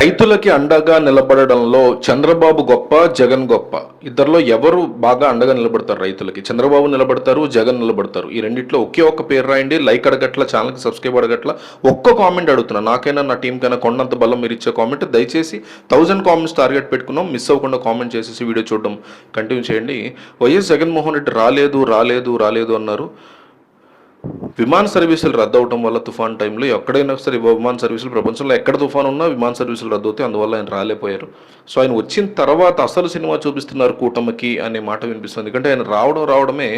రైతులకి అండగా నిలబడడంలో చంద్రబాబు గొప్ప జగన్ గొప్ప. ఇద్దరిలో ఎవరు బాగా అండగా నిలబడతారు రైతులకి? చంద్రబాబు నిలబడతారు జగన్ నిలబడతారు. ఈ రెండిట్లో ఒకే ఒక్క పేరు రాయండి లైక్ అడగట్ల ఛానల్కి సబ్స్క్రైబ్ అడగట్ల. ఒక్క కామెంట్ అడుగుతున్నా. నాకైనా నా టీంకైనా కొండంత బలం మీరు ఇచ్చే కామెంట్ దయచేసి థౌజండ్ కామెంట్స్ టార్గెట్ పెట్టుకున్నాం. మిస్ అవ్వకుండా కామెంట్ చేసేసి వీడియో చూడడం కంటిన్యూ చేయండి. వైఎస్ జగన్మోహన్ రెడ్డి రాలేదు రాలేదు రాలేదు అన్నారు. విమాన సర్వీసులు రద్దు వల్ల తుఫాన్ టైంలో ఎక్కడైనా సరే విమాన సర్వీసులు ప్రపంచంలో ఎక్కడ తుఫాన్ ఉన్నా విమాన సర్వీసులు రద్దు అవుతాయి అందువల్ల ఆయన రాలేపోయారు సో ఆయన వచ్చిన తర్వాత అసలు సినిమా చూపిస్తున్నారు కూటమికి అనే మాట వినిపిస్తుంది. ఎందుకంటే ఆయన రావడం రావడమే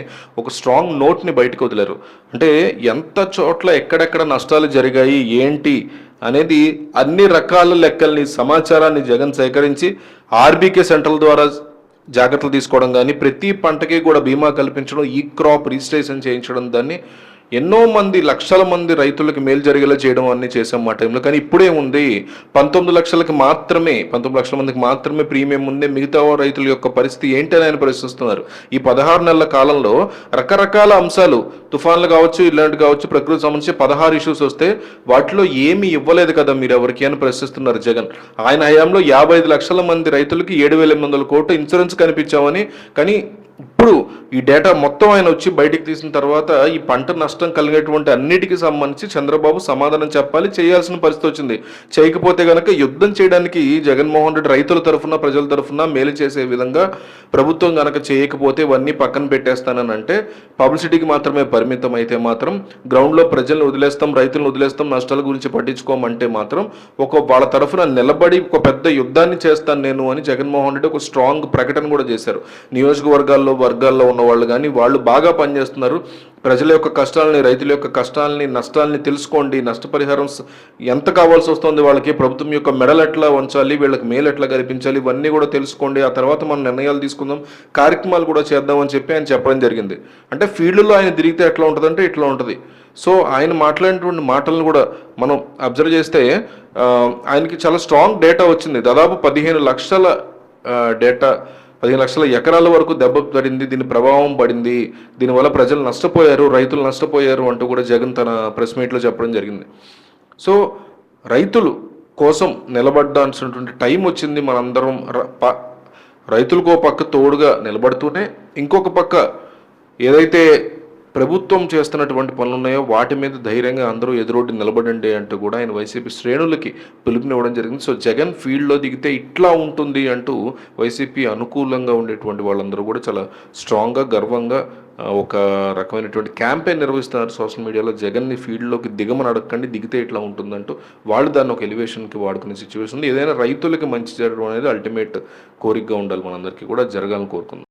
ఒక స్ట్రాంగ్ నోట్ని బయటకు వదిలారు. అంటే ఎంత చోట్ల ఎక్కడెక్కడ నష్టాలు జరిగాయి ఏంటి అనేది అన్ని రకాల లెక్కల్ని సమాచారాన్ని జగన్ సేకరించి ఆర్బీకే సెంట్రల్ ద్వారా జాగ్రత్తలు తీసుకోవడం కానీ ప్రతి పంటకి కూడా బీమా కల్పించడం ఈ క్రాప్ రిజిస్ట్రేషన్ చేయించడం దాన్ని ఎన్నో మంది లక్షల మంది రైతులకు మేలు జరిగేలా చేయడం అన్ని చేసాం మా టైంలో. కానీ ఇప్పుడే ఉంది. పంతొమ్మిది లక్షలకు మాత్రమే పంతొమ్మిది లక్షల మందికి మాత్రమే ప్రీమియం ఉంది మిగతా రైతుల యొక్క పరిస్థితి ఏంటని ఆయన ప్రశ్నిస్తున్నారు. ఈ పదహారు నెలల కాలంలో రకరకాల అంశాలు తుఫాన్లు కావచ్చు ఇలాంటి కావచ్చు ప్రకృతి సంబంధించి పదహారు ఇష్యూస్ వస్తే వాటిలో ఏమీ ఇవ్వలేదు కదా మీరు ఎవరికి అని ప్రశ్నిస్తున్నారు జగన్. ఆయన హయాంలో యాభై ఐదు లక్షల మంది రైతులకి ఏడు వేల ఎనిమిది వందల కోట్లు ఇన్సూరెన్స్ కనిపించామని కానీ ఇప్పుడు ఈ డేటా మొత్తం ఆయన వచ్చి బయటికి తీసిన తర్వాత ఈ పంట నష్టం కలిగేటువంటి అన్నిటికీ సంబంధించి చంద్రబాబు సమాధానం చెప్పాలి చేయాల్సిన పరిస్థితి వచ్చింది. చేయకపోతే గనక యుద్ధం చేయడానికి జగన్మోహన్ రెడ్డి రైతుల తరఫున ప్రజల తరఫున మేలు చేసే విధంగా ప్రభుత్వం గనక చేయకపోతే ఇవన్నీ పక్కన పెట్టేస్తానని అంటే పబ్లిసిటీకి మాత్రమే పరిమితం అయితే మాత్రం గ్రౌండ్లో ప్రజలను వదిలేస్తాం రైతులను వదిలేస్తాం నష్టాల గురించి పట్టించుకోమంటే మాత్రం ఒక వాళ్ళ తరఫున నిలబడి ఒక పెద్ద యుద్ధాన్ని చేస్తాను నేను అని జగన్మోహన్ రెడ్డి ఒక స్ట్రాంగ్ ప్రకటన కూడా చేశారు. నియోజకవర్గాల్లో వర్గాల్లో ఉన్న వాళ్ళు కానీ వాళ్ళు బాగా పనిచేస్తున్నారు. ప్రజల యొక్క కష్టాలని రైతుల యొక్క కష్టాలని నష్టాలని తెలుసుకోండి. నష్టపరిహారం ఎంత కావాల్సి వస్తుంది వాళ్ళకి? ప్రభుత్వం యొక్క మెడలు ఎట్లా ఉంచాలి వీళ్ళకి మేలు ఎట్లా కల్పించాలి? ఇవన్నీ కూడా తెలుసుకోండి. ఆ తర్వాత మనం నిర్ణయాలు తీసుకుందాం. కార్యక్రమాలు కూడా చేద్దామని చెప్పి ఆయన చెప్పడం జరిగింది. అంటే ఫీల్డ్లో ఆయన తిరిగితే ఎట్లా ఉంటుందంటే ఇట్లా ఉంటుంది. సో ఆయన మాట్లాడినటువంటి మాటలను కూడా మనం అబ్జర్వ్ చేస్తే ఆయనకి చాలా స్ట్రాంగ్ డేటా వచ్చింది. దాదాపు పదిహేను లక్షల డేటా పదిహేను లక్షల ఎకరాల వరకు దెబ్బ పడింది దీని ప్రభావం పడింది దీనివల్ల ప్రజలు నష్టపోయారు రైతులు నష్టపోయారు అంటూ కూడా జగన్ తన ప్రెస్ మీట్లో చెప్పడం జరిగింది. సో రైతులు కోసం నిలబడ్డాల్సినటువంటి టైం వచ్చింది మనందరం. రైతులకు ఒక పక్క తోడుగా నిలబడుతూనే ఇంకొక పక్క ఏదైతే ప్రభుత్వం చేస్తున్నటువంటి పనులు ఉన్నాయో వాటి మీద ధైర్యంగా అందరూ ఎదురొడ్డి నిలబడండి అంటూ కూడా ఆయన వైసీపీ శ్రేణులకి పిలుపునివ్వడం జరిగింది. సో జగన్ ఫీల్డ్లో దిగితే ఇట్లా ఉంటుంది అంటూ వైసీపీ అనుకూలంగా ఉండేటువంటి వాళ్ళందరూ కూడా చాలా స్ట్రాంగ్గా గర్వంగా ఒక రకమైనటువంటి క్యాంపెయిన్ నిర్వహిస్తున్నారు సోషల్ మీడియాలో. జగన్ని ఫీల్డ్లోకి దిగమని అడగకండి దిగితే ఇట్లా ఉంటుందంటూ వాళ్ళు దాన్ని ఒక ఎలివేషన్కి వాడుకునే సిచ్యువేషన్ ఉంది. ఏదైనా రైతులకి మంచి జరగడం అనేది అల్టిమేట్ కోరికగా ఉండాలి మనందరికీ కూడా జరగాలని కోరుకుందాం